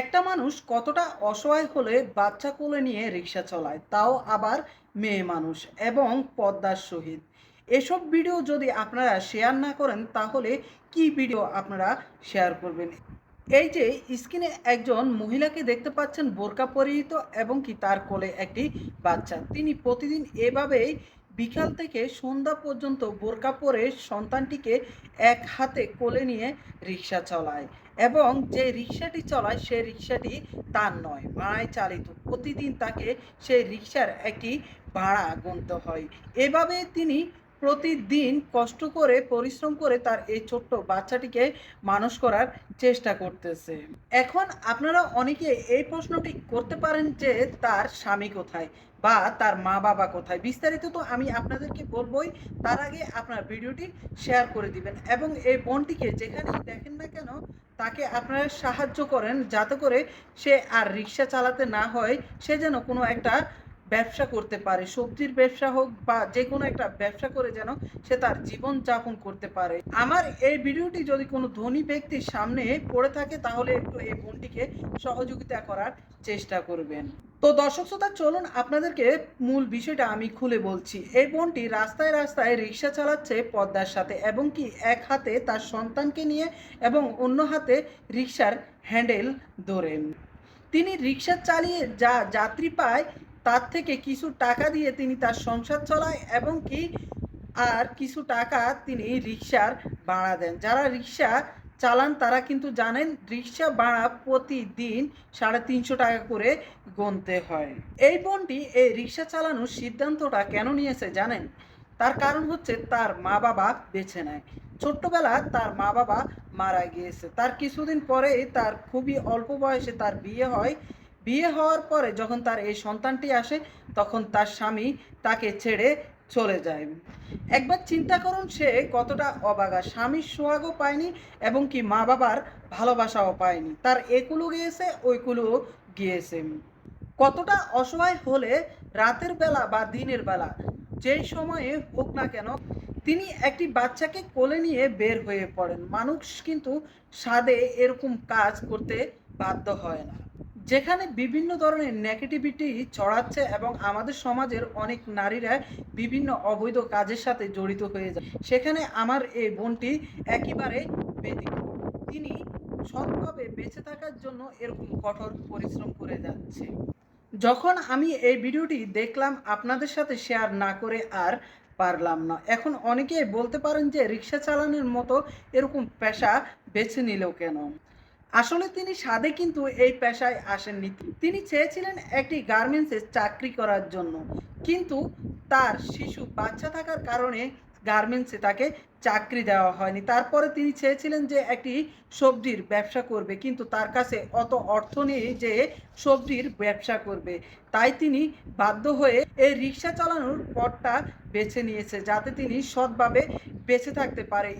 একটা মানুষ কতটা অসহায় হলে বাচ্চা কোলে নিয়ে রিক্সা চলায়, তাও আবার মেয়ে মানুষ এবং পদ্মার সহিত। এসব ভিডিও যদি আপনারা শেয়ার না করেন, তাহলে কি ভিডিও আপনারা শেয়ার করবেন? এই যে, স্ক্রিনে একজন মহিলাকে দেখতে পাচ্ছেন বোরকা পরিহিত এবং কি তার কোলে একটি বাচ্চা। তিনি প্রতিদিন এভাবেই বিকাল থেকে সন্ধ্যা পর্যন্ত বোরকা পরে সন্তানটিকে এক হাতে কোলে নিয়ে রিক্সা চালায় এবং যে রিক্সাটি চলায় সেই রিক্সাটি তার নয় ভাড়ায় চালিত। প্রতিদিন তাকে সেই রিক্সার একটি ভাড়া গুনতে হয়। এভাবে তিনি প্রতিদিন কষ্ট করে, পরিশ্রম করে তার এই ছোট্ট বাচ্চাটিকে মানুষ করার চেষ্টা করতেছে। এখন আপনারা অনেকে এই প্রশ্নটি করতে পারেন যে, তার স্বামী কোথায় বা তার মা বাবা কোথায়? বিস্তারিত তো আমি আপনাদেরকে বলবই, তার আগে আপনার ভিডিওটি শেয়ার করে দিবেন এবং এই বোনটিকে যেখানেই দেখেন না কেন, তাকে আপনারা সাহায্য করেন যাতে করে সে আর রিক্সা চালাতে না হয়, সে যেন কোনো একটা ব্যবসা করতে পারে, সবজির ব্যবসা হোক বা যে কোনো একটা ব্যবসা করে যেন সে তার জীবন যাপন করতে পারে। আমার এই ভিডিওটি যদি কোনো ধনী ব্যক্তির সামনে পড়ে থাকে, তাহলে একটু এই বোনটিকে সহযোগিতা করার চেষ্টা করবেন। তো দর্শক শ্রোতা, চলুন আপনাদেরকে মূল বিষয়টা আমি খুলে বলছি। এই বোনটি রাস্তায় রাস্তায় রিক্সা চালাচ্ছে পদ্মার সাথে এবং কি এক হাতে তার সন্তানকে নিয়ে এবং অন্য হাতে রিক্সার হ্যান্ডেল ধরেন তিনি রিক্সা চালিয়ে যা যাত্রী পায় তার থেকে কিছু টাকা দিয়ে তিনি তার সংসার চালায় এবং কি আর কিছু টাকা তিনি রিক্সার ভাড়া দেন। যারা রিক্সা চালান তারা কিন্তু জানেন রিক্সা ভাড়া প্রতিদিন সাড়ে তিনশো টাকা করে গুনতে হয়। এই বোনটি এই রিক্সা চালানোর সিদ্ধান্তটা কেন নিয়েছে জানেন? তার কারণ হচ্ছে তার মা বাবা বেছে নেয়। ছোট্টবেলা তার মা বাবা মারা গিয়েছে। তার কিছুদিন পরেই তার খুবই অল্প বয়সে তার বিয়ে হয়। বিয়ে হওয়ার পরে যখন তার এই সন্তানটি আসে, তখন তার স্বামী তাকে ছেড়ে চলে যায়। একবার চিন্তা করুন সে কতটা অবাগা। স্বামীর সোহাগও পায়নি এবং কি মা বাবার ভালোবাসাও পায়নি। তার একুলো গিয়েছে ওইকুলো গিয়েছে। কতটা অসহায় হলে রাতের বেলা বা দিনের বেলা, যেই সময়ে হোক না কেন, তিনি একটি বাচ্চাকে কোলে নিয়ে বের হয়ে পড়েন। মানুষ কিন্তু স্বাদে এরকম কাজ করতে বাধ্য হয় না। যেখানে বিভিন্ন ধরনের নেগেটিভিটি ছড়াচ্ছে এবং আমাদের সমাজের অনেক নারীরা বিভিন্ন অবৈধ কাজের সাথে জড়িত হয়ে যায়। সেখানে আমার এই বোনটি একেবারে ব্যতিক্রম। তিনি সৎভাবে বেঁচে থাকার জন্য এরকম কঠোর পরিশ্রম করে যাচ্ছে। যখন আমি এই ভিডিওটি দেখলাম, আপনাদের সাথে শেয়ার না করে আর পারলাম না। এখন অনেকে বলতে পারেন যে রিক্সা চালানোর মতো এরকম পেশা বেছে নিলেও কেন? আসলে তিনি সাদে কিন্তু এই পেশায় আসেননি। তিনি চেয়েছিলেন একটি গার্মেন্টসে চাকরি করার জন্য। কিন্তু তার শিশু বাচ্চা থাকার কারণে গার্মেন্টসে তাকে চাকরি দেওয়া হয়নি। তারপরে তিনি চেয়েছিলেন যে একটি সবজির ব্যবসা করবে। কিন্তু তার কাছে অত অর্থ নেই যে সবজির ব্যবসা করবে। তাই তিনি বাধ্য হয়ে এই রিক্সা চালানোর পথটা বেছে নিয়েছে, যাতে তিনি সৎভাবে বেঁচে থাকতে পারে।